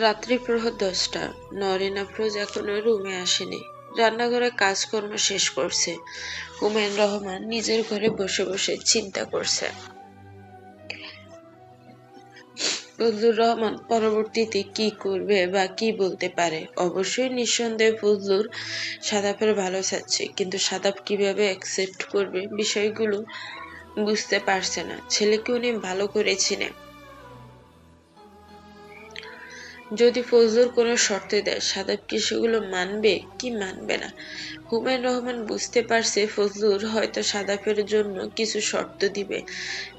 রাত্রি প্রহর দশটা। নরিন আফরোজ এখনও রুমে আসেনি। রান্নাঘরে কাজকর্ম শেষ করছে। হুমায়ুন রহমান নিজের ঘরে বসে বসে চিন্তা করছে। ফজলুর রহমান পরবর্তীতে কি করবে বা কি বলতে পারে? অবশ্যই নিঃসন্দেহে ফজলুর সাদাপের ভালো চাচ্ছে, কিন্তু সাদাপ কীভাবে অ্যাকসেপ্ট করবে বিষয়গুলো বুঝতে পারছে না। ছেলেকে উনি ভালো করে চিনে। যদি ফজলুর কোনো শর্তে দেয় সাদাব কি সেগুলো মানবে? কি মানবে না? হুমায়ুন রহমান বুঝতে পারছে ফজলুর হয়তো সাদাফের জন্য কিছু শর্ত দিবে,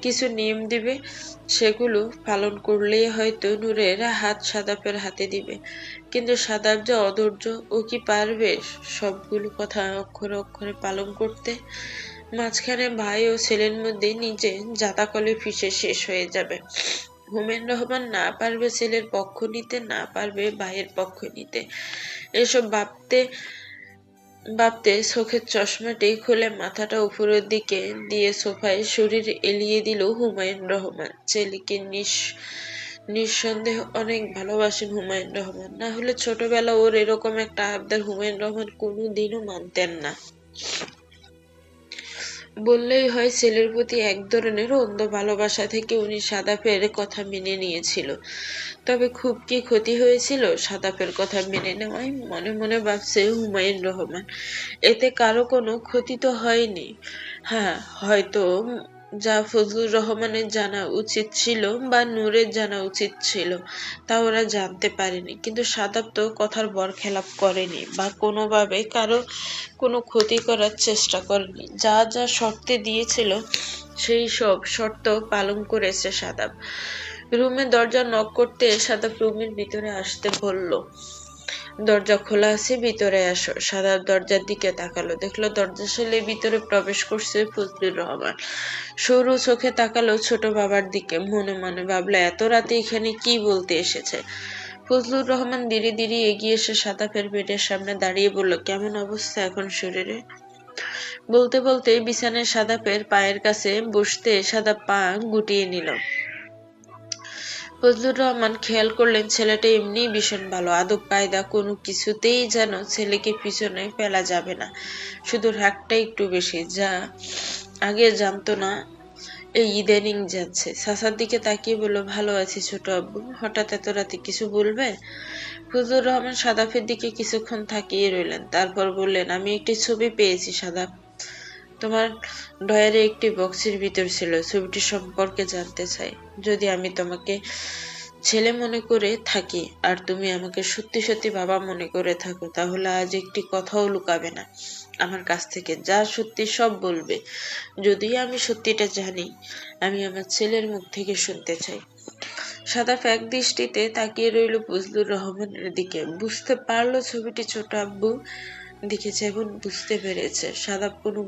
কিছু নিয়ম দিবে, সেগুলো পালন করলেই হয়তো নূরের হাত সাদাপের হাতে দিবে। কিন্তু সাদাব যে অধৈর্য, ও কি পারবে সবগুলো কথা অক্ষরে অক্ষরে পালন করতে? মাঝখানে ভাই ও ছেলের মধ্যে নিজে জাতাকলে ফিসে শেষ হয়ে যাবে। হুমেন রহমান না পারবে, ছেলের পক্ষ নিতে না পারবে, ভাইয়ের পক্ষ নিতে। এসব ভাবতে ভাবতে চোখের চশমাটি খুলে মাথাটা উপরের দিকে দিয়ে সোফায় শরীর এলিয়ে দিল হুমায়ুন রহমান। ছেলেকে নিঃ নিঃসন্দেহ অনেক ভালোবাসেন হুমায়ুন রহমান। না হলে ছোটবেলা ওর এরকম একটা আবদার হুমায়ুন রহমান কোনো দিনও মানতেন না। বললেই হয় ছেলের প্রতি এক ধরনের অন্ধ ভালোবাসা থেকে উনি সাদাপের কথা মেনে নিয়েছিল। তবে খুব কি ক্ষতি হয়েছিল সাদাপের কথা মেনে নেওয়ায় মনে মনে ভাবছে হুমায়ুন রহমান। এতে কারও কোনো ক্ষতি তো হয়নি। হ্যাঁ হয়তো যা ফজলুর রহমানের জানা উচিত ছিল বা নূরের জানা উচিত ছিল, তা ওরা জানতে পারেনি। কিন্তু সাদাব তো কথার বরখেলাপ করেনি বা কোনোভাবে কারও কোনো ক্ষতি করার চেষ্টা করেনি। যা যা শর্তে দিয়েছিল, সেই সব শর্ত পালন করেছে সাদাব। রুমে দরজা নক করতে সাদাব রুমের ভিতরে আসতে বলল দরজা খোলা আছে, ভিতরে আসো। সাদা দরজার দিকে তাকালো। দেখল দরজা সেলে ভিতরে প্রবেশ করছে ফজলুর রহমান। সরু চোখে তাকালো ছোট বাবার দিকে। মনে মনে ভাবলো, এত রাতে এখানে কি বলতে এসেছে? ফজলুর রহমান ধীরে ধীরে এগিয়ে এসে সাদাফের বেডের সামনে দাঁড়িয়ে বলল, কেমন অবস্থা এখন শরীরে? বলতে বলতে বিছানায় সাদাপের পায়ের কাছে বসতে সাদা পা গুটিয়ে নিল। ফজলুর রহমান খেয়াল করলেন ছেলেটা এমনিই ভীষণ ভালো। আদব, কায়দা, কোনো কিছুতেই যেন ছেলেকে পিছনে ফেলা যাবে না। শুধু রাগটা একটু বেশি। যা আগে জানতো না, এই ইদানিং যাচ্ছে। সাসার দিকে তাকিয়ে বলল, ভালো আছি ছোট আব্বু, হঠাৎ এত রাতে কিছু বলবে? ফজলুর রহমান সাদাফের দিকে কিছুক্ষণ তাকিয়ে রইলেন। তারপর বললেন, আমি একটি ছবি পেয়েছি সাদাফ। তোমার ডয়ারে একটি বক্সের ভিতর ছিল, ছবিটি সম্পর্কে জানতে চাই। যদি আমি তোমাকে ছেলে মনে করে থাকি আর তুমি আমাকে সত্যি সত্যি বাবা মনে করে থাকো, তাহলে আজ একটি কথাও লুকাবে না। আমার কাছ থেকে যা সত্যি সব বলবে। যদিও আমি সত্যিটা জানি, আমি আমার ছেলের মুখ থেকে শুনতে চাই। সাদা ফ্যাক দৃষ্টিতে তাকিয়ে রইল ফজলুর রহমানের দিকে। বুঝতে পারল ছবিটি ছোট আব্বু দেখেছে এবং বুঝতে পেরেছে। সাদাব কোনো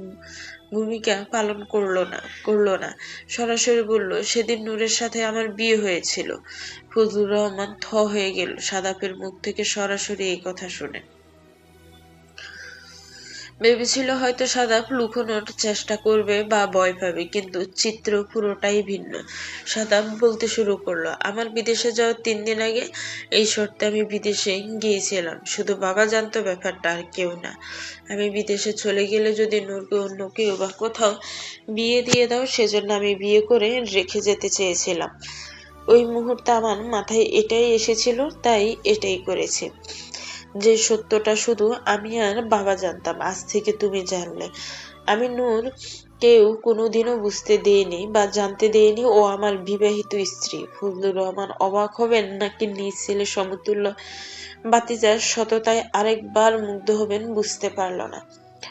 ভূমিকা পালন করল না করল না। সরাসরি বলল, সেদিন নূরের সাথে আমার বিয়ে হয়েছিল। ফজলুর রহমান থ হয়ে গেল সাদাপের মুখ থেকে সরাসরি এই কথা শুনে। ভেবেছিল হয়তো সাদাপ লুকোনোর চেষ্টা করবে বা ভয় পাবে, কিন্তু চিত্র পুরোটাই ভিন্ন। সাদাপ বলতে শুরু করল, আমার বিদেশে যাওয়ার তিন দিন আগে এই শর্তে আমি বিদেশে গিয়েছিলাম। শুধু বাবা জানতো ব্যাপারটা আর কেউ না। আমি বিদেশে চলে গেলে যদি নূরকে অন্য কেউ বা কোথাও বিয়ে দিয়ে দাও, সেজন্য আমি বিয়ে করে রেখে যেতে চেয়েছিলাম। ওই মুহূর্তে আমার মাথায় এটাই এসেছিল, তাই এটাই করেছি। যে সত্যটা শুধু আমি আর বাবা জানতাম, আজ থেকে তুমি জানলে। আমি নূর কেউ কোনোদিনও বুঝতে দেয়নি বা জানতে দেয়নি ও আমার বিবাহিত স্ত্রী। ফজলুর রহমান অবাক হবেন নাকি নিজ ছেলে সমতুল্য বাতিজার সততায় আরেকবার মুগ্ধ হবেন বুঝতে পারল না।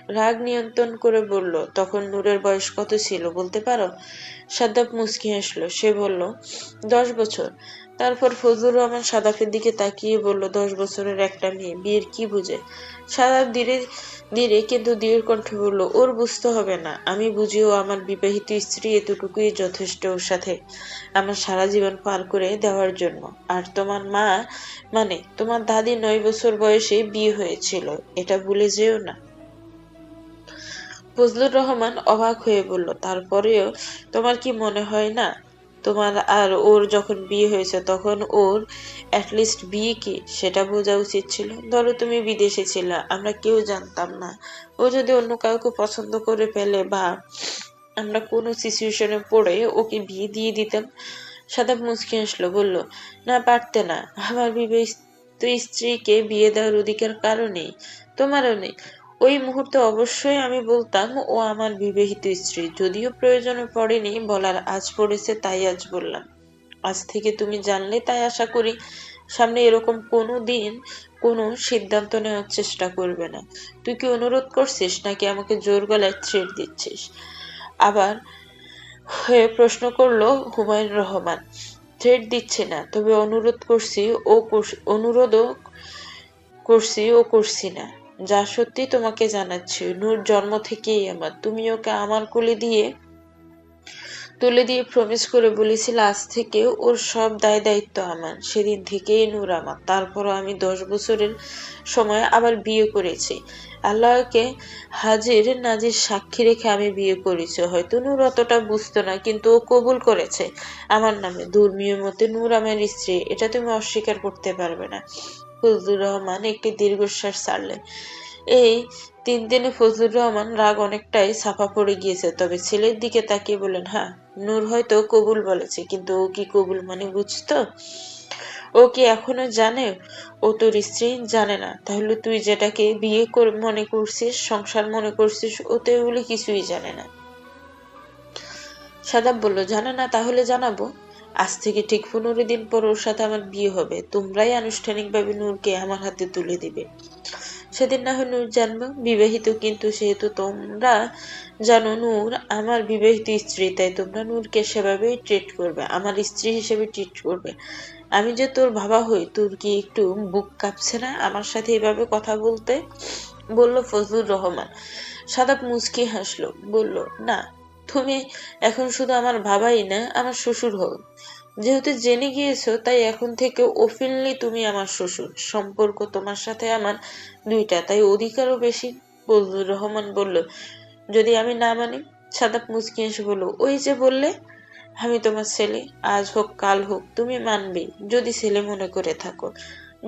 রাগ নিয়ন্ত্রণ করে বলল, তখন নূরের বয়স কত ছিল বলতে পারো? সাদ্দাব মুচকি হাসলো। সে বলল, দশ বছর। তারপর ফজলুর রহমান সাদাফের দিকে তাকিয়ে বলল, দশ বছরের একটা মেয়ে, বিয়ের কি বুঝে? সাদাফ ধীরে ধীরে কিন্তু দৃঢ় কণ্ঠে বলল, ওর বুঝতে হবে না। আমি বুঝিও আমার বিবাহিত স্ত্রী এতটুকুই যথেষ্ট ওর সাথে আমার সারা জীবন পার করে দেওয়ার জন্য। আর তোমার মা মানে তোমার দাদি নয় বছর বয়সে বিয়ে হয়েছিল। এটা ভুলে যেও না। ফজলুর রহমান অবাক হয়ে বলল, তারপরেও তোমার কি মনে হয় না? তোমার আর ওর যখন বিয়ে হয়েছে, তখন ওর অ্যাটলিস্ট বিয়ে কি? সেটা বোঝা উচিত ছিল। ধরো তুমি বিদেশে ছিলে, আমরা কেউ জানতাম না। ও যদি অন্য কাউকে পছন্দ করে ফেলে বা আমরা কোনো সিচুয়েশনে পড়ে ওকে বিয়ে দিয়ে দিতাম, সাদা মুচকি আসলো বলল, না, পারতে না। আমার বিবাহিত স্ত্রীকে বিয়ে দেওয়ার অধিকার কারণেই তোমারও নেই। ওই মুহূর্তে অবশ্যই আমি বলতাম, ও আমার বিবাহিত স্ত্রী। যদিও প্রয়োজনে পড়েনি, বলার আজ পড়েছে তাই আজ বললাম। আজ থেকে তুমি জানলে তাই আশা করি সামনে এরকম কোনো দিন কোনো সিদ্ধান্ত নেওয়ার চেষ্টা করবে না। তুই কি অনুরোধ করছিস নাকি আমাকে জোর গলায় থ্রেট দিচ্ছিস? আবার হয়ে প্রশ্ন করল হুমায়ুন রহমান। থ্রেট দিচ্ছে না, তবে অনুরোধ করছি, ও অনুরোধও করছি, ও করছি না। যা সত্যি তোমাকে জানাচ্ছি। নূর জন্ম থেকেই আমার। তুমি ওকে আমার কোলে দিয়ে, তুলে দিয়ে প্রমিস করে বলেছিল, আজ থেকে ওর সব দায় দায়িত্ব আমার। সেদিন থেকেই নূর আমার। তারপরও আমি দশ বছরের সময় আবার বিয়ে করেছি। আল্লাহকে হাজির নাজির সাক্ষী রেখে আমি বিয়ে করেছি। হয়তো নূর অতটা বুঝতো না, কিন্তু ও কবুল করেছে আমার নামে। ধর্মীয় মতে নূর আমার স্ত্রী। এটা তুমি অস্বীকার করতে পারবে না। ফজলুর রহমান একটি দীর্ঘশ্বাস ছাড়লেন। এই তিন দিনে ফজলুর রহমান রাগ অনেকটাই ছাপা পড়ে গিয়েছে, তবে ছেলের দিকে তাকিয়ে বলেন হ্যাঁ নূর হয়তো কবুল বলেছে, কিন্তু ও কি কবুল মানে বুঝতো? ও কি এখনও জানে? ও তোর স্ত্রী জানে না। তাহলে তুই যেটাকে বিয়ে মনে করছিস, সংসার মনে করছিস ও তো এগুলি কিছুই জানে না। সাদাব বলল, জানে না, তাহলে জানাব। আজ থেকে ঠিক পনেরো দিন পর ওর সাথে আমার বিয়ে হবে। তোমরাই আনুষ্ঠানিকভাবে নূরকে আমার হাতে তুলে দিবে। সেদিন না হয় নূর জানব বিবাহিত কিন্তু সেহেতু তোমরা জানো নূর আমার বিবাহিত স্ত্রী, তাই তোমরা নূরকে সেভাবেই ট্রিট করবে, আমার স্ত্রী হিসেবে ট্রিট করবে। আমি যে তোর বাবা হই, তোর কি একটু বুক কাঁপছে না আমার সাথে এভাবে কথা বলতে? বলল ফজলুর রহমান। সাদাব মুচকি হাসলো, বলল, না তুমি এখন শুধু আমার বাবাই না, আমার শ্বশুর হও। যেহেতু জেনে গিয়েছো, তাই এখন থেকে ওপেনলি তুমি আমার শ্বশুর। সম্পর্ক তোমার সাথে আমার দুইটা, তাই অধিকারও বেশি বজলুর রহমান বলল। যদি আমি না মানি, সাদাপ মুচকি এসে বলল, ওই যে বললে, আমি তোমার ছেলে, আজ হোক, কাল হোক, তুমি মানবে, যদি ছেলে মনে করে থাকো।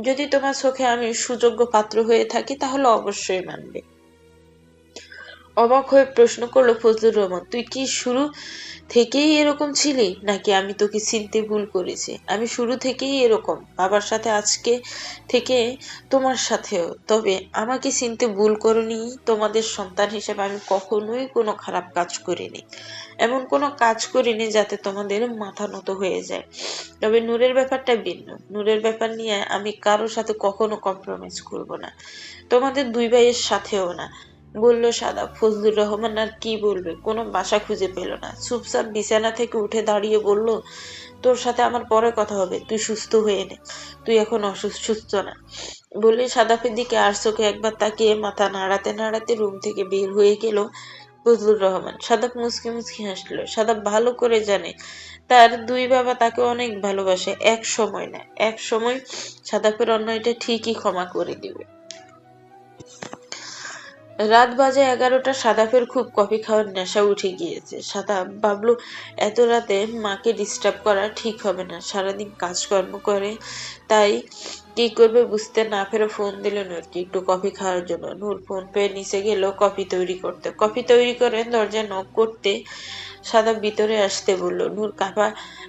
যদি তোমার চোখে আমি সুযোগ্য পাত্র হয়ে থাকি, তাহলে অবশ্যই মানবে। অবাক হয়ে প্রশ্ন করল ফজলুর রহমান, তুই কি শুরু থেকেই এরকম ছিলি, নাকি আমি তোকে চিনতে ভুল করেছি? আমি শুরু থেকেই এরকম, বাবার সাথে আজকে থেকে তোমার সাথেও। তবে আমাকে চিনতে ভুল করনি, তোমাদের সন্তান হিসেবে আমি কখনোই কোনো খারাপ কাজ করিনি। এমন কোনো কাজ করিনি যাতে তোমাদের মাথা নত হয়ে যায়। তবে নূরের ব্যাপারটা ভিন্ন। নূরের ব্যাপার নিয়ে আমি কারোর সাথে কখনো কম্প্রোমাইজ করব না। তোমাদের দুই ভাইয়ের সাথেও না। বলল, সাদা ফজলুর রহমান আর কি বলবে? কোনো বাসা খুঁজে পেল না। চুপচাপ বিছানা থেকে উঠে দাঁড়িয়ে বলল, তোর সাথে আমার পরে কথা হবে, তুই সুস্থ হয়ে নে, তুই এখন অসুস্থ না। বলে সাদাফের দিকে আর চোখে একবার তাকিয়ে মাথা নাড়াতে নাড়াতে রুম থেকে বের হয়ে গেল ফজলুর রহমান। সাদাব মুসকি মুসকি হাসলো। সাদাব ভালো করে জানে, তার দুই বাবা তাকে অনেক ভালোবাসে, এক সময় না, এক সময় সাদাফের অন্যায়টা ঠিকই ক্ষমা করে দিবে। রাত বাজে এগারোটা, সাদাফের খুব কফি খাওয়ার নেশা উঠে গিয়েছে। সাদা বাবলু এত রাতে মাকে ডিস্টার্ব করা ঠিক হবে না। সারাদিন কাজকর্ম করে, তাই কি করবে বুঝতে না ফেরো ফোন দিল নূরকে একটু কফি খাওয়ার জন্য। নূর ফোন পেয়ে নিচে গেল কফি তৈরি করতে। কফি তৈরি করে দরজা নক করতে সাদা ভিতরে আসতে বলল। নূর কাপা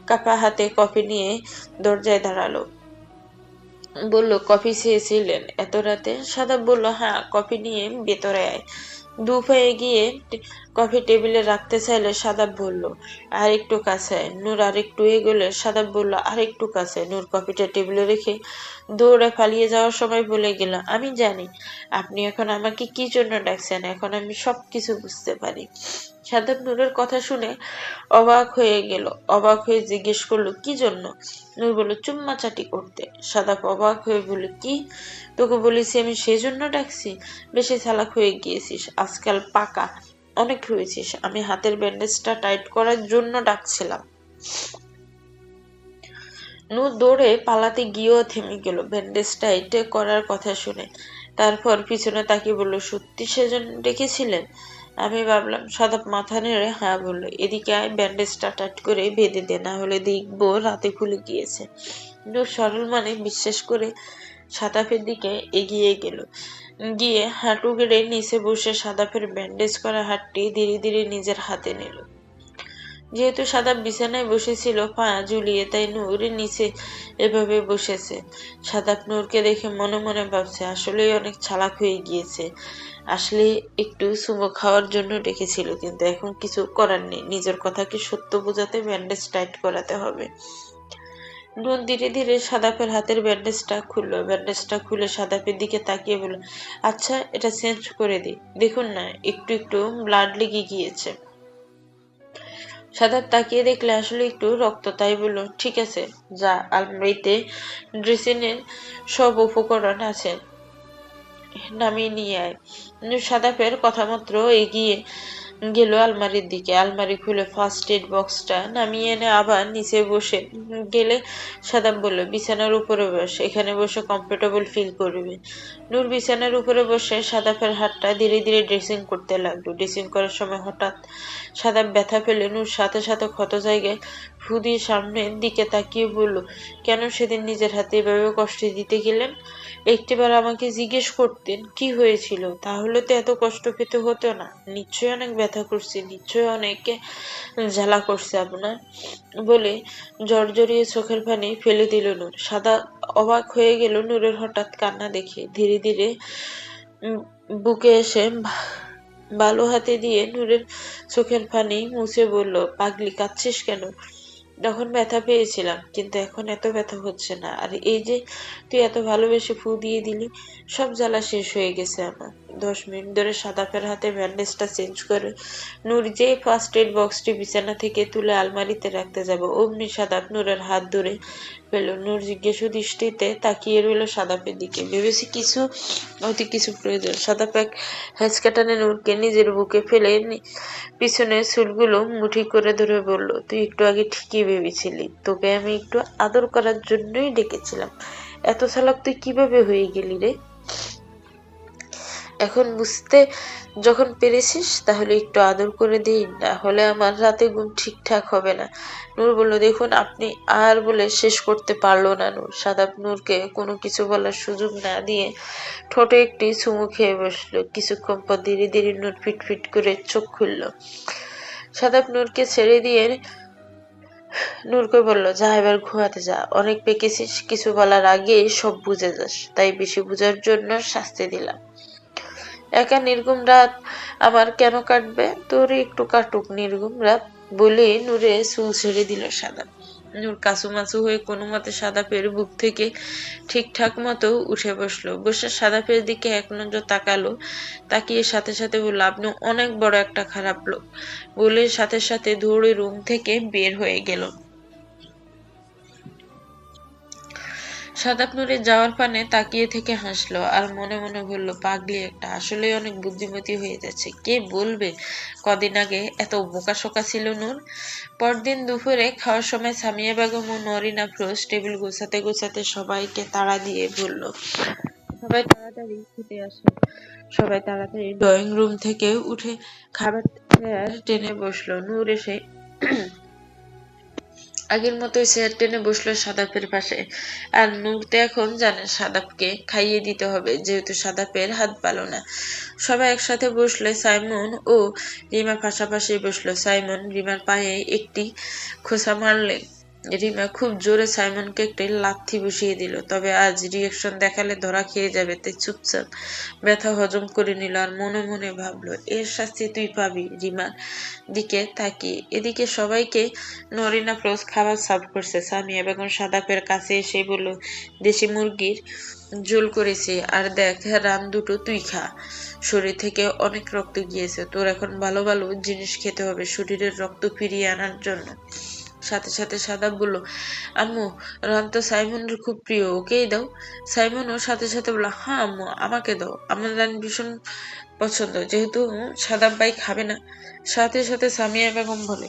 কাপা হাতে কফি নিয়ে দরজায় দাঁড়াল। বলল, কফি চেয়েছিলেন এত রাতে? সাদা বলল হ্যাঁ কফি নিয়ে ভেতরে আয়। দু পায়ে গিয়ে কফি টেবিলে রাখতে চাইলে সাদাব বলল আর একটু কাছে নূর আর একটু এগোলে সাদাব বলল আর একটু কাছে নূর কফিটা টেবিলে রেখে দৌড়ে পালিয়ে যাওয়ার সময় বলে গেল, আমি জানি, আপনি এখন আমাকে কি জন্য ডাকছেন? এখন আমি সব কিছু বুঝতে পারি। সাদাব নূরের কথা শুনে অবাক হয়ে গেল। অবাক হয়ে জিজ্ঞেস করল, কি জন্য? নূর বলল, চুম্মা চাটি করতে। সাদাব অবাক হয়ে বলল, কি? তোকে বলেছি আমি সেজন্য ডাকছি? বেশি চালাক হয়ে গিয়েছিস, আজকাল পাকা। অনেক হয়েছিস, আমি হাতের ব্যান্ডেজটা টাইট করার জন্য ডাকছিলাম। নু দৌড়ে পালাতে গিয়েও থেমে গেল, ব্যান্ডেজ টাইট করার কথা শুনে। তারপর পিছনে তাকে বলল, সত্যি সেজন্য ডেকেছিলেন? আমি ভাবলাম, সাদা মাথা নেড়ে হ্যাঁ বলল, এদিকে আয় ব্যান্ডেজটা টাট করে বেঁধে দে, না হলে দেখব রাতে খুলে গিয়েছে। নূর সরল মানে বিশ্বাস করে সাদাফের দিকে এগিয়ে গেল। গিয়ে হাঁটু গেড়ে নিচে বসে সাদাফের ব্যান্ডেজ করা হাতটি ধীরে ধীরে নিজের হাতে নিল। যেহেতু সাদাব বিছানায় বসেছিল পা ঝুলিয়ে, তাই নূর নিচে এভাবে বসেছে। সাদাব নূরকে দেখে মনে মনে ভাবছে, আসলেই অনেক ছালাক হয়ে গিয়েছে। আসলে একটু সুমো খাওয়ার জন্য ডেকেছিল, কিন্তু এখন কিছু করার নেই। নিজের কথাকে সত্য বোঝাতে ব্যান্ডেজ টাইট করাতে হবে। নুন ধীরে ধীরে সাদাপের হাতের ব্যান্ডেজটা খুললো। ব্যান্ডেজটা খুলে সাদাপের দিকে তাকিয়ে বলল আচ্ছা এটা চেঞ্জ করে দিই। দেখুন না, একটু একটু ব্লাড লেগে গিয়েছে। সাদাপ তাকিয়ে দেখলে আসলে একটু রক্ত, তাই বলল, ঠিক আছে, যা, আলমারিতে ড্রেসিনের সব উপকরণ আছে। নামিয়ে নিয়ে আয়। সাদাপের কথা মাত্র এগিয়ে গেল আলমারির দিকে। আলমারি খুলে ফার্স্ট এড বক্সটা নামিয়ে এনে আবার নিচে বসে গেলে সাদাম বলল, বিছানার উপরে বস, এখানে বসে কমফোর্টেবল ফিল করবে। নূর বিছানার উপরে বসে সাদাফের হাতটা ধীরে ধীরে ড্রেসিং করতে লাগল। ড্রেসিং করার সময় হঠাৎ সাদাম ব্যথা পেলে নূর সাথে সাথে ক্ষত জায়গায় দিয়ে সামনের দিকে তাকিয়ে বলল, কেন সেদিন নিজের হাতে এভাবে কষ্ট দিতে গেলেন? একটিবার আমাকে জিজ্ঞেস করতেন, কি হয়েছিল? তাহলে তো এত কষ্ট পেতে হতো না। নিশ্চয়ই অনেক ব্যথা করছে, নিশ্চয়ই অনেকে জ্বালা করছে আপনার। বলে জর্জরিয়ে চোখের পানি ফেলে দিল নূর। সাদা অবাক হয়ে গেল নূরের হঠাৎ কান্না দেখে। ধীরে ধীরে বুকে এসে ভালো হাতে দিয়ে নূরের চোখের পানি মুছে বলল, পাগলি, কাঁদছিস কেন? তখন ব্যথা পেয়েছিলাম, কিন্তু এখন এত ব্যথা হচ্ছে না। আর এই যে তুই এত ভালোবেসে ফু দিয়ে দিলি, সব জ্বালা শেষ হয়ে গেছে আমার। দশ মিনিট ধরে সাদাপের হাতে ব্যান্ডেজটা চেঞ্জ করে নূর যে ফার্স্ট এড বক্সটি বিছানা থেকে তুলে আলমারিতে রাখতে যাব। অমনি সাদাপ নূরের হাত ধরে পেল নূর জিজ্ঞেস দৃষ্টিতে তাকিয়ে রইল সাদাপের দিকে? ভেবেছি কিছু, অতি কিছু প্রয়োজন। সাদাপ এক হ্যাঁচকাটানে নূরকে নিজের বুকে ফেলে পিছনে চুলগুলো মুঠি করে ধরে বলল, তুই একটু আগে ঠিকই ভেবেছিলি। তোকে আমি একটু আদর করার জন্যই ডেকেছিলাম। এত চালাক তুই কীভাবে হয়ে গেলি রে? এখন বুঝতে যখন পেরেছিস, তাহলে একটু আদর করে দিই, না হলে আমার রাতে ঘুম ঠিকঠাক হবে না। নূর বলল, দেখুন, আপনি আর বলে শেষ করতে পারল না নূর। সাদাব নূরকে কোনো কিছু বলার সুযোগ না দিয়ে ঠোঁটে একটি চুমু খেয়ে বসল। কিছুক্ষণ পর ধীরে ধীরে নূর ফিটফিট করে চোখ খুলল। সাদাব নূরকে ছেড়ে দিয়ে নূরকে বলল, যা, এবার ঘুমাতে যা। অনেক পেকেছিস, কিছু বলার আগে সব বুঝে যাস। তাই বেশি বুঝার জন্য শাস্তি দিলাম। একা নির্গুম রাত আমার কেন কাটবে? তোর একটু কাটুক নির্গুম রাত, বলে নূরে চুল ছেড়ে দিল সাদা। নূর কাসুমাসু হয়ে কোনো মতে সাদা পের বুক থেকে ঠিকঠাক মতো উঠে বসল। বসে সাদা পের দিকে এক নজর তাকালো, তাকিয়ে সাথে সাথে বলল, আপনি অনেক বড় একটা খারাপ লোক। বলে সাথে সাথে দৌড়ে রুম থেকে বের হয়ে গেল। সাদাপ নূরে যাওয়ার পানে তাকিয়ে থেকে হাসলো আর মনে মনে বলল, পাগলি একটা আসলে অনেক বুদ্ধিমতী হয়ে যাচ্ছে কে বলবে? কদিন আগে এত বোকাশোকা ছিল নূর পরদিন দুপুরে খাওয়ার সময় সামিয়া বেগম ও নরিনা ফ্রোজ টেবিল গোছাতে গোছাতে সবাইকে তাড়া দিয়ে বলল, সবাই তাড়াতাড়ি খেতে আসে। সবাই তাড়াতাড়ি ড্রয়িং রুম থেকে উঠে খাবার টেনে বসল। নূর এসে আগের মতোই চেয়ার টেনে বসল সাদাপের পাশে। আর নূর এখন জানে সাদাপকে খাইয়ে দিতে হবে, যেহেতু সাদাপের হাত পালো না। সবাই একসাথে বসলে সাইমন ও রিমা পাশাপাশি বসল। সাইমন রিমার পায়ে একটি খোসা মারলে রিমা খুব জোরে সাইমনকে একটি লাথি বসিয়ে দিল। তবে আজ রিয়েকশন দেখালে ধরা খেয়ে যাবে। তাই চুপচাপ ব্যথা হজম করে নিল আর মনে মনে ভাবলো, এর শাস্তি তুই পাবি। রিমার দিকে তাকিয়ে। এদিকে সবাইকে নরিনা ফ্রোজ খাবার সার্ভ করছে। সামিয়া বেগম সাদাপের কাছে এসে বলল, দেশি মুরগির জোল করেছি। আর দেখ, রান দুটো তুই খা। শরীর থেকে অনেক রক্ত গিয়েছে। তোর এখন ভালো ভালো জিনিস খেতে হবে। শরীরের রক্ত ফিরিয়ে আনার জন্য। সাথে সাথে সাদা বলল, আম্মু রান তো সাইমনের খুব প্রিয়, ওকেই দাও। সাইমন ওর সাথে সাথে বলল হ্যাঁ আম্মু, আমাকে দাও, আমার রান ভীষণ পছন্দ, যেহেতু সাদা ভাই খাবে না। সাথে সাথে সামিয়া বেগম বলে,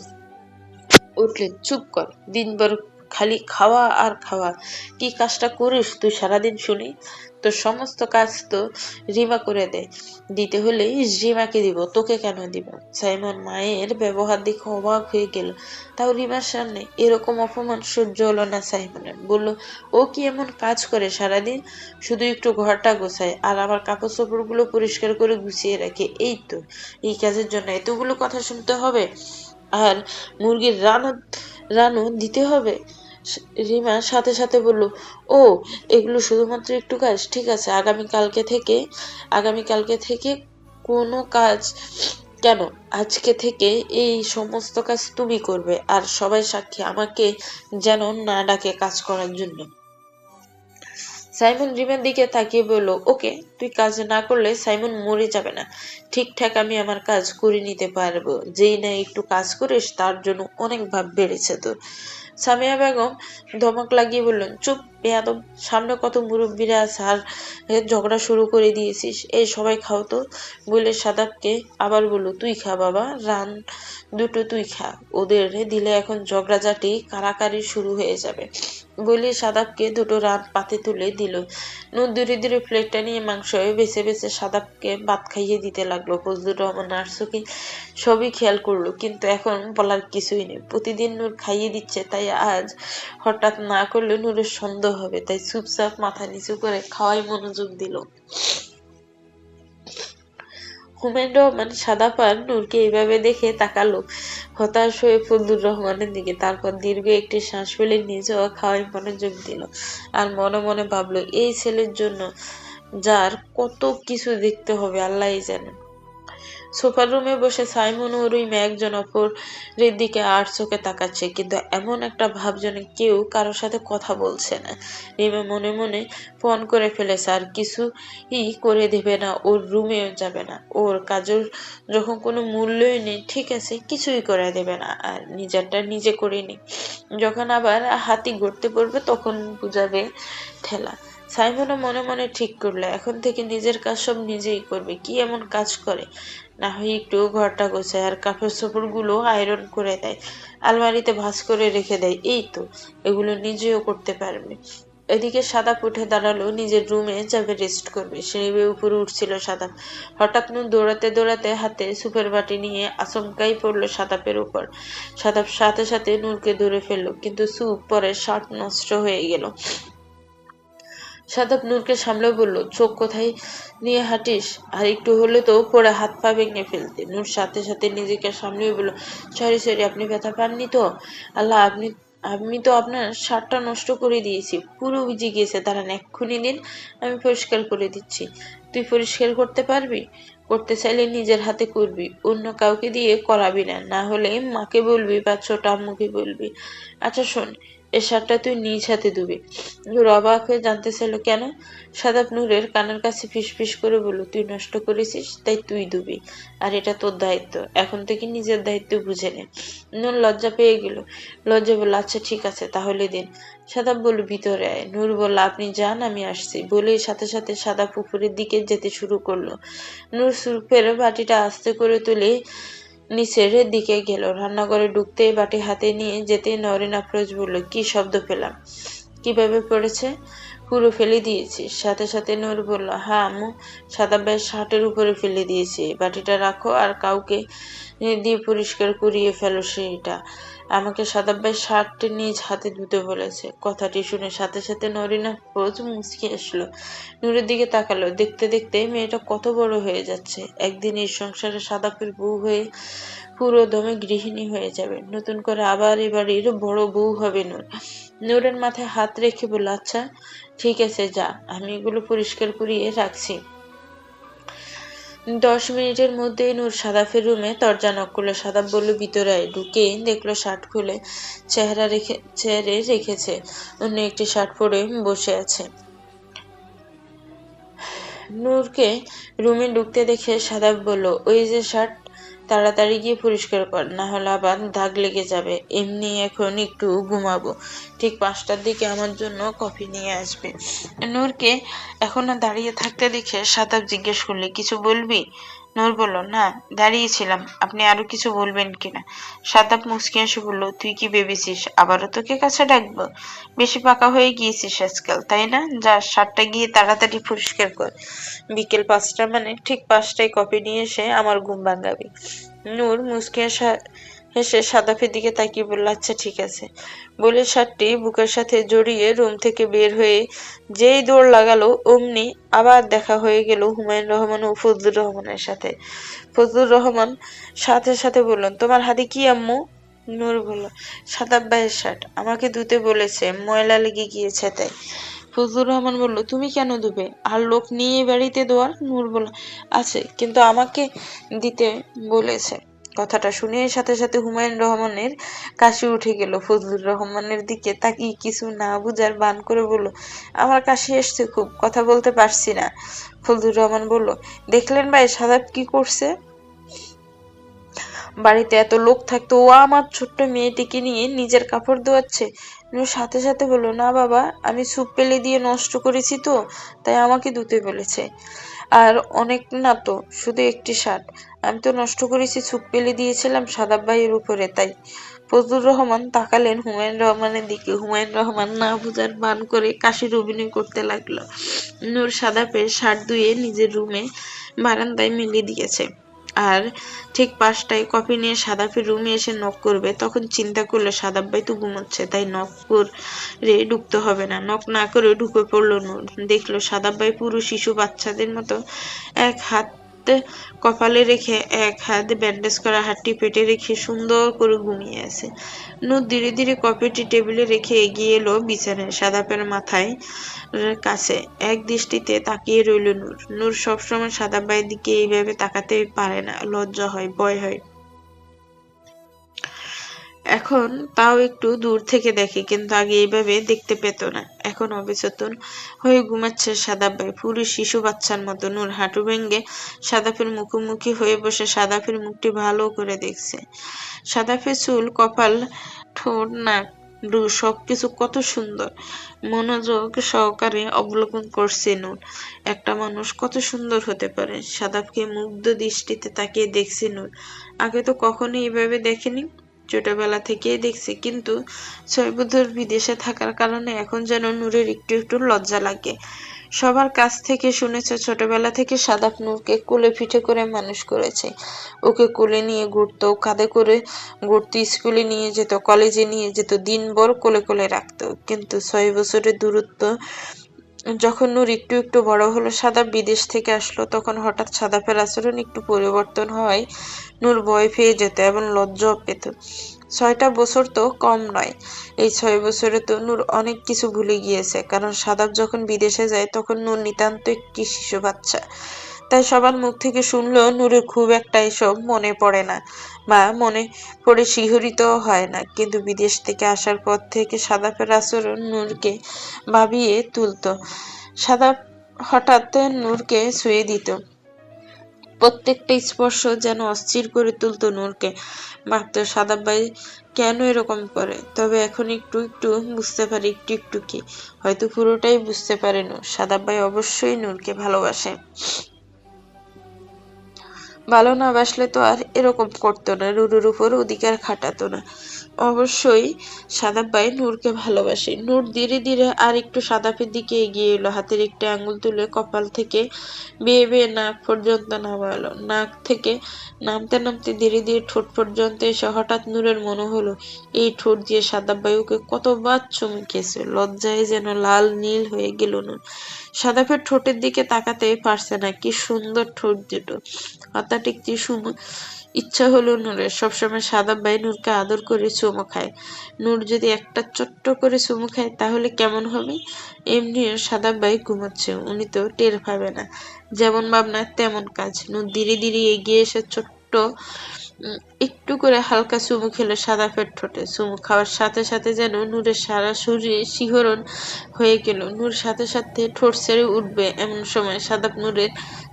উঠলেন, চুপ কর, দিনভর খালি খাওয়া আর খাওয়া। কি কাজটা করিস তুই সারাদিন শুনি? তোর সমস্ত কাজ তো রিমা করে দেয়। দিতে হলে রিমাকে দিব, তোকে কেন দিব? সাইমন মায়ের ব্যবহার দেখে অবাক হয়ে গেল। তাও রিমার সামনে এরকম অপমান সহ্য হলো না সাইমনের। বলল, ও কি এমন কাজ করে সারাদিন? শুধু একটু ঘরটা গোছায় আর আমার কাপড় চোপড়গুলো পরিষ্কার করে গুছিয়ে রাখে। এই তো, এই কাজের জন্য এতগুলো কথা শুনতে হবে। আর মুরগির রানও রানও দিতে হবে? রিমা সাথে সাথে বলল, ও, এগুলো শুধুমাত্র একটু কাজ, ঠিক আছে। আগামী কালকে থেকে, আগামী কালকে থেকে কোনো কাজ, কেন? আজকে থেকে এই সমস্ত কাজ তুমি করবে, আর সবাই সাক্ষী আমাকে যেন না ডাকে কাজ করার জন্য। সাইমন রিমের দিকে তাকিয়ে বলল, ওকে, তুই কাজ না করলে সাইমন মরে যাবে না। ঠিকঠাক আমি আমার কাজ করে নিতে পারব। যেই না একটু কাজ করিস, তার জন্য অনেক ভাব বেড়েছে তোর। সামিয়া বেগম ধমক লাগিয়ে বললেন, চুপ বেয়াদব, সামনে কত মুরব্বীরা আছে আর ঝগড়া শুরু করে দিয়েছিস। এই সবাই খাও তো। বলে সাদাবকে আবার বলল, তুই খা বাবা, রান দুটো তুই খা। ওদের দিলে এখন ঝগড়াঝাটি কারাকারি শুরু হয়ে যাবে। বলে সাদাবকে দুটো রান পাতে তুলে দিল। নুন ধীরে ধীরে প্লেটটা নিয়ে মাংস বেছে বেছে সাদাবকে ভাত খাইয়ে দিতে লাগল। ফজলুর রহমান নার্সুকি সবই খেয়াল করল, কিন্তু এখন বলার কিছুই নেই। প্রতিদিন নূর খাইয়ে দিচ্ছে, তাই আজ হঠাৎ না করলে নূরের সন্দেহ হবে, তাই চুপচাপ মাথা নিচু করে খাওয়াই মনোযোগ দিল। হুমেন রহমান সাদা পান, নূরকে এইভাবে দেখে তাকালো। হতাশ হয়ে ফজলুর রহমানের দিকে তারপর দীর্ঘ একটি শ্বাস ফেলে নিজেও খাওয়াই মনোযোগ দিল আর মনে মনে ভাবলো, এই ছেলের জন্য যার কত কিছু দেখতে হবে, আল্লাহই জানেন সোফার রুমে বসে সাইমন ও রুইমা একজন অপরের দিকে আর চোখে তাকাচ্ছে, কিন্তু এমন একটা ভাব যেন কেউ কারোর সাথে কথা বলছে না। রিমা মনে মনে ফোন করে ফেলেছে আর কিছুই করে দেবে না, ওর রুমেও যাবে না। ওর কাজের যখন কোনো মূল্যই নেই, ঠিক আছে, কিছুই করে দেবে না। আর নিজেরটা নিজে করে নি যখন আবার হাতি গড়তে পড়বে, তখন বুঝাবে ঠেলা। সাইমনও মনে মনে ঠিক করল, এখন থেকে নিজের কাজ সব নিজেই করবে, কি এমন কাজ করে? না হয় একটু ঘরটা গোছায় আর কাপড় চোপড়গুলো আয়রন করে দেয়, আলমারিতে ভাঁজ করে রেখে দেয়, এই তো, এগুলো নিজেও করতে পারবে। এদিকে সাদাপ উঠে দাঁড়াল নিজের রুমে যাবে রেস্ট করবে সিঁড়ি উপরে উঠছিল সাদাপ হঠাৎ নুন দৌড়াতে দৌড়াতে হাতে সুপের বাটি নিয়ে আচমকাই পড়ল সাদাপের উপর। সাদাপ সাথে সাথে নূরকে ধরে ফেলল, কিন্তু সুপ পরে শার্ট নষ্ট হয়ে গেল। সাদাব নূরকে সামলে বলল, চোখ কোথায় নিয়ে হাঁটিস? আর একটু হলে তো পরে হাত পা ভেঙে ফেলতে। নূর সাথে সাথে নিজেকে সামলে বলল, সরি সরি, আপনি ব্যথা পাননি তো? আল্লাহ, আপনি, আমি তো আপনার শার্টটা নষ্ট করে দিয়েছি। পুরো ভিজে গিয়েছে। তারা এক্ষুনি দিন, আমি পরিষ্কার করে দিচ্ছি। তুই পরিষ্কার করতে পারবি? করতে চাইলে নিজের হাতে করবি। অন্য কাউকে দিয়ে করাবি না। না হলে মাকে বলবি বা ছোট আম্মুকে বলবি। আচ্ছা শোন এ শার্টটা তুই নিজ হাতে ধুবি। নূর অবাক হয়ে জানতে চাইল কেন? সাদাব নূরের কানের কাছে ফিস ফিস করে বলল, তুই নষ্ট করেছিস, তাই তুই ধুবি। আর এটা তোর দায়িত্ব, এখন থেকে নিজের দায়িত্ব বুঝে নে। নূর লজ্জা পেয়ে গেল। লজ্জা বলল আচ্ছা ঠিক আছে, তাহলে দিন। সাদাব বলল, ভিতরে আয়। নূর বলল, আপনি যান, আমি আসছি। বলেই সাথে সাথে সাদা পুকুরের দিকে যেতে শুরু করল। নূর সুর সুরফের বাটিটা আস্তে করে তুলে নিচের দিকে গেল। রান্নাঘরে ঢুকতেই বাটি হাতে নিয়ে যেতে নরেন আফরোজ বলল, কি শব্দ পেলাম? কীভাবে পড়েছে? পুরো ফেলে দিয়েছি। সাথে সাথে নূর বলল হ্যাঁ আম্মু, সাদা ব্যাস শার্টের উপরে ফেলে দিয়েছি। বাটিটা রাখো আর কাউকে দিয়ে পরিষ্কার করিয়ে ফেলো সেটা আমাকে সাদাব্বাই শার্টটি নিজ হাতে ধুতে বলেছে। কথাটি শুনে সাথে সাথে নরিনা ফোজ মুসকি আসলো। নূরের দিকে তাকালো। দেখতে দেখতে মেয়েটা কত বড় হয়ে যাচ্ছে। একদিন এই সংসারে সাদাপের বউ হয়ে পুরো দমে গৃহিণী হয়ে যাবে। নতুন করে আবার এ বাড়ির বড় বউ হবে নূর। নূরের মাথায় হাত রেখে বলল আচ্ছা ঠিক আছে, যা। আমি এগুলো পরিষ্কার করিয়ে রাখছি। দশ মিনিটের মধ্যে নূর সাদাফের রুমে দরজা নক করল সাদাফ বলল ভিতরে ঢুকে দেখল শার্ট খুলে চেহারা রেখে, চেহারে রেখেছে, অন্য একটি শার্ট পরে বসে আছে। নূরকে রুমে ঢুকতে দেখে সাদাফ বলল, ওই যে শার্ট তাড়াতাড়ি গিয়ে পরিষ্কার কর না হলে আবার দাগ লেগে যাবে। এমনি এখন একটু ঘুমাবো। ঠিক পাঁচটার দিকে আমার জন্য কফি নিয়ে আসবে। নূরকে এখন দাঁড়িয়ে থাকতে দেখে সাতাব জিজ্ঞেস করলে, কিছু বলবি? নূর বলল, না, দাঁড়িয়েছিলাম। আপনি আরও কিছু বলবেন কিনা? সাতাপ মুসকি এসে বলল, তুই কি ভেবেছিস? আবারও তোকে কাছে ডাকবো? বেশি পাকা হয়ে গিয়েছিস আজকাল, তাই না? যা, সাতটা গিয়ে তাড়াতাড়ি পরিষ্কার কর। বিকেল পাঁচটা মানে ঠিক পাঁচটায় কপি নিয়ে এসে আমার ঘুম ভাঙাবি। নূর মুসকি হেসে সাদাফের দিকে তাকিয়ে বলল আচ্ছা ঠিক আছে। বলে শার্টটি বুকের সাথে জড়িয়ে রুম থেকে বের হয়ে যেই দৌড় লাগালো, অমনি আবার দেখা হয়ে গেল হুমায়ুন রহমান ও ফজলুর রহমানের সাথে। ফজলুর রহমান সাথে সাথে বললেন তোমার হাতে কি আম্মু? নূর বলল সাদাব ভাইয়ের শার্ট, আমাকে ধুতে বলেছে, ময়লা লেগে গিয়েছে তাই। ফজলুর রহমান বলল, তুমি কেন ধুবে? আর লোক নিয়ে বাড়িতে দেওয়ার? নূর বলল, আছে, কিন্তু আমাকে দিতে বলেছে। কথাটা শুনে সাথে সাথে হুমায়ুন রহমানের কাশি উঠে গেল। ফজলুর রহমানের দিকে তাকিয়ে কিছু না বুঝার বান করে বলল, আমার কাশি এসছে খুব, কথা বলতে পারছি না। ফজলুর রহমান বলল, দেখলেন ভাই সাদাব কি করছে? বাড়িতে এত লোক থাকতো, ও আমার ছোট্ট মেয়েটিকে নিয়ে নিজের কাপড় ধোয়াচ্ছে। সাথে সাথে বলল, না বাবা, আমি স্যুপ পেলে দিয়ে নষ্ট করেছি তো, তাই আমাকে ধুতে বলেছে। আর অনেক না তো, শুধু একটি শার্ট। আমি তো নষ্ট করেছি সুপ পেলে দিয়েছিলাম সাদাব ভাইয়ের উপরে। তাই ফজলুর রহমান তাকালেন হুমায়ুন রহমানের দিকে। হুমায়ুন রহমান না বুঝার বান করে কাশির অভিনয় করতে লাগল। নূর সাদাপের শার্ট ধুয়ে নিজের রুমে বারান্দায় মিলিয়ে দিয়েছে। আর ঠিক পাঁচটায় কফি নিয়ে সাদাফের রুমে এসে নক করবে। তখন চিন্তা করল, সাদাব ভাই তো ঘুমোচ্ছে, তাই নক করে ঢুকতে হবে না। নক না করে ঢুকে পড়ল নূর। দেখল সাদাব ভাই পুরো শিশু বাচ্চাদের মতো এক হাত কপালে রেখে এক হাত ব্যান্ডেজ করা হাতটি পেটে রেখে সুন্দর করে ঘুমিয়ে আছে। নূর ধীরে ধীরে কপিটি টেবিলে রেখে এগিয়ে এলো বিছানায় সাদাপের মাথায় কাছে। এক দৃষ্টিতে তাকিয়ে রইল নূর। নূর সবসময় সাদা ভাইয়ের দিকে এইভাবে তাকাতে পারে না। লজ্জা হয়, ভয় হয়। এখন তাও একটু দূর থেকে দেখে, কিন্তু আগে এইভাবে দেখতে পেত না। এখন অবচেতন হয়ে ঘুমাচ্ছে সাদাফের পুরো শিশু বাচ্চার মতো নূর হাঁটু ভেঙ্গে সাদাফের মুখোমুখি হয়ে বসে সাদাফের মুখটি ভালো করে দেখছে। সাদাফের চুল, কপাল, ঠোঁট, নাক ব্রু সবকিছু কত সুন্দর। মনোযোগ সহকারে অবলোকন করছে নূর। একটা মানুষ কত সুন্দর হতে পারে। সাদাফকে মুগ্ধ দৃষ্টিতে তাকিয়ে দেখছে নূর। আগে তো কখনো এইভাবে দেখেনি। ছোটবেলা থেকেই দেখছি, কিন্তু ছয় বছর বিদেশে থাকার কারণে এখন যেন নূরের একটু একটু লজ্জা লাগে। সবার কাছ থেকে শুনেছে, ছোটবেলা থেকে সাদাপ নূরকে কোলে পিঠে করে মানুষ করেছে। ওকে কোলে নিয়ে ঘুরত কাঁধে করে ঘুরত, স্কুলে নিয়ে যেত, কলেজে নিয়ে যেত, দিনভর কোলে কোলে রাখত। কিন্তু ছয় বছরের দূরত্ব যখন নূর একটু একটু বড় হলো, সাদা বিদেশ থেকে আসলো, তখন হঠাৎ সাদাপের আচরণ একটু পরিবর্তন হয়, নূর ভয় পেয়ে যেত এবং লজ্জাও পেত। ছয়টা বছর তো কম নয়। এই ছয় বছরে তো নূর অনেক কিছু ভুলে গিয়েছে, কারণ সাদাব যখন বিদেশে যায়, তখন নূর নিতান্ত একটি শিশু বাচ্চা। তাই সবার মুখ থেকে শুনলেও নূরের খুব একটা এসব মনে পড়ে না বা মনে পড়ে শিহরিত হয় না। কিন্তু বিদেশ থেকে আসার পর থেকে সাদাপের আচরণ নূরকে ভাবিয়ে তুলত। সাদা হঠাৎ নূরকে ছুঁয়ে দিত। প্রত্যেকটা স্পর্শ যেন অস্থির করে তুলতো নূরকে। মাত্র সাদাব ভাই, কেন এরকম করে? তবে এখন একটু একটু বুঝতে পারি, একটু একটু কি? হয়তো পুরোটাই বুঝতে পারে নূর। সাদাব ভাই অবশ্যই নূরকে ভালোবাসে। ভালো না বাসলে তো আর এরকম করতো না রুরুর উপর অধিকার খাটাতো না। অবশ্যই সাদা সাদাব্বাই নূরকে ভালোবাসে। নূর ধীরে ধীরে আর একটু সাদাফের দিকে এগিয়ে এলো, হাতের একটি আঙুল তুলে কপাল থেকে বেয়ে বেয়ে নাক পর্যন্ত নামালো। নাক থেকে নামতে নামতে ধীরে ধীরে ঠোঁট পর্যন্ত এসে হঠাৎ নূরের মনে হলো, এই ঠোঁট দিয়ে সাদাব্বাই ওকে কতবার চমকেছে, লজ্জায় যেন লাল নীল হয়ে গেল নূর। সাদাফের ঠোঁটের দিকে তাকাতে পারছে না, কি সুন্দর ঠোঁট দুটো। হঠাৎ একটি সুন্দর ইচ্ছা হলো নূরের সবসময় সাদা ভাই নূরকে আদর করে চুমো খায়। নূর যদি একটা ছোট্ট করে চুমো খায়, তাহলে কেমন হবে? এমনি সাদা ভাই ঘুমাচ্ছে, উনি তো টের পাবে না। যেমন ভাবনা তেমন কাজ। নূর ধীরে ধীরে এগিয়ে এসে ছোট্ট একটু করে হালকা চুমু খেলো সাদা ফের ঠোঁটে। চুমু খাওয়ার সাথে সাথে যেন নূরের সারা শরীরে শিহরণ হয়ে গেল। নূর সাথে সাথে ঠোঁট ছেড়ে উঠবে এমন সময় সাদা নূরের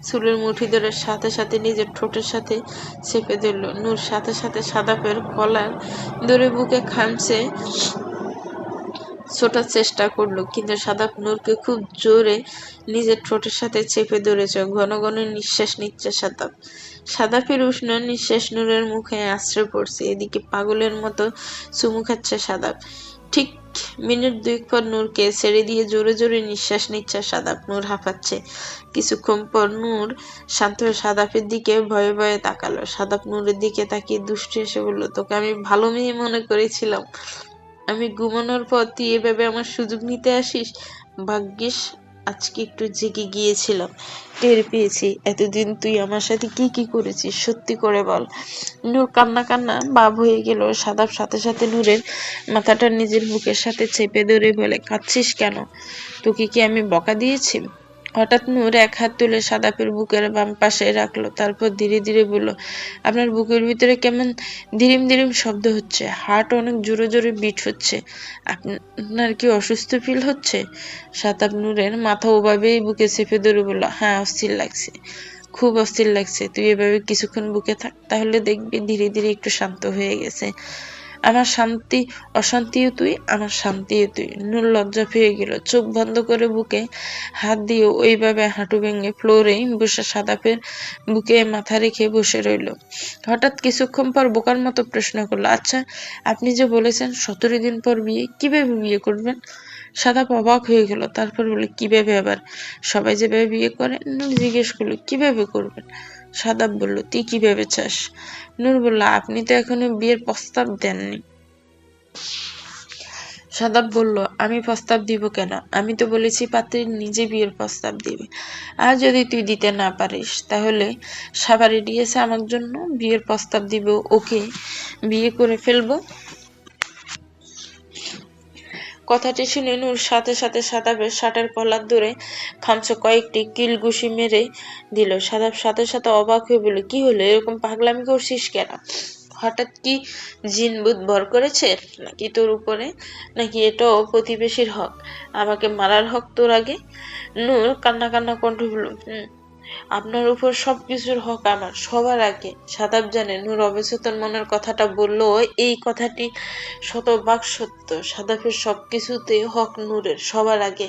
চুলের মুঠি ধরে সাথে সাথে নিজের ঠোঁটের সাথে চেপে ধরল। নূর সাথে সাথে সাদা সাদাপের কলার ধরে বুকে খামছে। ছোটার চেষ্টা করল, কিন্তু সাদা নূরকে খুব জোরে নিজের ঠোঁটের সাথে চেপে ধরেছে, ঘন ঘন নিঃশ্বাস নিচ্ছে সাদাপ সাদাপের উষ্ণ নিঃশ্বাস নূরের মুখে আশ্রে পড়ছে, এদিকে পাগলের মতো চুমু খাচ্ছে সাদাপ ঠিক মিনিট দুই পর নূরকে ছেড়ে দিয়ে জোরে জোরে নিঃশ্বাস নিচ্ছে সাদাপ নূর হাঁপাচ্ছে। কিছুক্ষণ পর নূর শান্ত সাদাপের দিকে ভয়ে ভয়ে তাকালো। সাদাপ নূরের দিকে তাকিয়ে দুষ্টু এসে বলল, তোকে আমি ভালো মেয়ে মনে করেছিলাম। আমি ঘুমানোর পর তুই এভাবে আমার সুযোগ নিতে আসিস? ভাগ্যিস, আজকে একটু জেগে গিয়েছিলাম। টের পেয়েছি, এতদিন তুই আমার সাথে কি কি করেছিস, সত্যি করে বল। নূর কান্না কান্না বাব হয়ে গেল সাদাব সাথে সাথে নূরের মাথাটা নিজের বুকের সাথে চেপে ধরে বলে, কাঁদছিস কেন? তোকে কি আমি বকা দিয়েছি? হঠাৎ নূর এক হাত তুলে সাদাপের বুকের বাম পাশে রাখল, তারপর ধীরে ধীরে বলল, আপনার বুকের ভিতরে কেমন ধীরিম ধীরিম শব্দ হচ্ছে? হার্ট অনেক জোরে জোরে বিট হচ্ছে। আপনার কি অসুস্থ ফিল হচ্ছে? সাতাপ নূরের মাথা ওভাবেই বুকে চেপে ধরে বলল হ্যাঁ অস্থির লাগছে। খুব অস্থির লাগছে। তুই এভাবে কিছুক্ষণ বুকে থাক, তাহলে দেখবি ধীরে ধীরে একটু শান্ত হয়ে গেছে। আমার শান্তি, অশান্তিও তুই, আমার শান্তিও তুই। নুর লজ্জা পেয়ে গেল। চোখ বন্ধ করে বুকে হাত দিয়ে ওইভাবে হাঁটু ভেঙে ফ্লোরে বসে সাদাপের বুকে মাথা রেখে বসে রইল। হঠাৎ কিছুক্ষণ পর বোকার মতো প্রশ্ন করল আচ্ছা আপনি যে বলেছেন সতেরো দিন পর বিয়ে, কীভাবে বিয়ে করবেন? সাদা অবাক হয়ে গেল। তারপর বলে কীভাবে আবার? সবাই যেভাবে বিয়ে করে, নূর জিজ্ঞেস করল কীভাবে করবেন? সাদাব বলল, তুই কীভাবে চাস নূর বলল, আপনি তো এখনও বিয়ের প্রস্তাব দেননি। সাদাব বলল, আমি প্রস্তাব দিব কেন? আমি তো বলেছি পাত্রী নিজে বিয়ের প্রস্তাব দিবে। আর যদি তুই দিতে না পারিস, তাহলে সাবারি দিয়েছে আমার জন্য বিয়ের প্রস্তাব দিব, ওকে বিয়ে করে ফেলব। কথাটি শুনে নূর সাথে সাথে সাদাবের শার্টের কলার ধরে খামচো কয়েকটি কিল ঘুষি মেরে দিল। সাদাব সাথে সাথে অবাক হয়ে বলল, কি হলো? এরকম পাগলামি করছিস কেন? হঠাৎ কি জিন বুধ ভর করেছে? নাকি তোর উপরে? নাকি এটাও প্রতিবেশীর হক? আমাকে মারার হক তোর আগে? নূর কান্না কান্না কণ্ঠ বলল হম আপনার উপর সবকিছুর হক আমার, সবার আগে। সাদাব জানে, নূর অবচেতন মনের কথাটা বলল, এই কথাটি শতভাগ সত্য। সাদাফের সবকিছুতে হক নূরের, সবার আগে।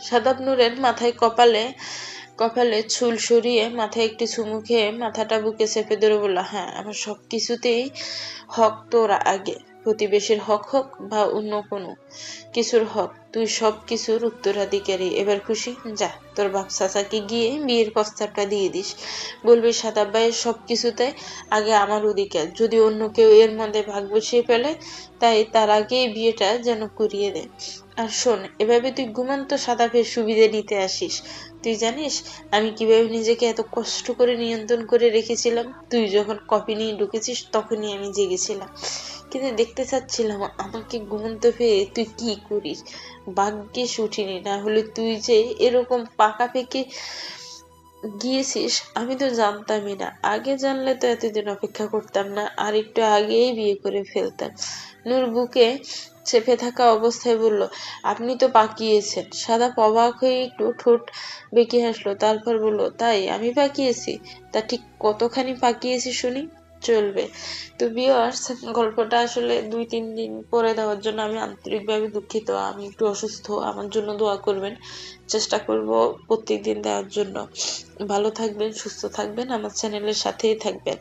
সাদাব নূরের মাথায় কপালে কপালে চুল সরিয়ে মাথায় একটি চুমু খেয়ে মাথাটা বুকে চেপে ধরে বলল হ্যাঁ আমার সব কিছুতেই হক তোর আগে। প্রতিবেশীর হক হোক বা অন্য কোনো কিছুর হক, তুই সব কিছুর উত্তরাধিকারী। এবার খুশি? যা, তোর বাপ চাচাকে গিয়ে বিয়ের প্রস্তাবটা দিয়ে দিস। বলবি সাদাব ভাইয়ের সব কিছুতে আগে আমার অধিকার। যদি অন্য কেউ এর মধ্যে ভাগ বসিয়ে ফেলে, তাই তার আগেই বিয়েটা যেন করিয়ে দেয়। আর শোন, এভাবে তুই ঘুমন্ত সাদাফের সুবিধে নিতে আসিস। তুই জানিস, আমি কীভাবে নিজেকে এত কষ্ট করে নিয়ন্ত্রণ করে রেখেছিলাম? তুই যখন কপি নিয়ে ঢুকেছিস, তখনই আমি জেগেছিলাম। কিন্তু দেখতে চাচ্ছিলাম, আমাকে ঘুমন্ত পেয়ে তুই কি করিস? ভাগ্যিস উঠিনি, না হলে তুই যে এরকম পাকা পেকে গিয়েছিস, আমি তো জানতামই না। আগে জানলে তো এতদিন অপেক্ষা করতাম না, আর একটু আগেই বিয়ে করে ফেলতাম। নূর বুকে চেপে থাকা অবস্থায় বলল, আপনি তো পাকিয়েছেন। সাদা অবাক হয়ে একটু ঠোঁট বেঁকে হাসলো, তারপর বলল, তাই, আমি পাকিয়েছি। তা ঠিক কতখানি পাকিয়েছি শুনি? চলবে। তো ভিউয়ার্স গল্পটা আসলে দুই, তিন দিন পরে দেওয়ার জন্য আমি আন্তরিকভাবে দুঃখিত। আমি একটু অসুস্থ, আমার জন্য দোয়া করবেন। চেষ্টা করব প্রত্যেক দিন দেওয়ার জন্য। ভালো থাকবেন, সুস্থ থাকবেন, আমার চ্যানেলের সাথেই থাকবেন।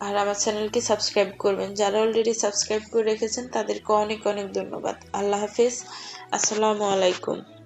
আর আমার চ্যানেলকে সাবস্ক্রাইব করবেন। যারা অলরেডি সাবস্ক্রাইব করে রেখেছেন, তাদেরকে অনেক অনেক ধন্যবাদ। আল্লাহ হাফিজ। আসসালামু আলাইকুম।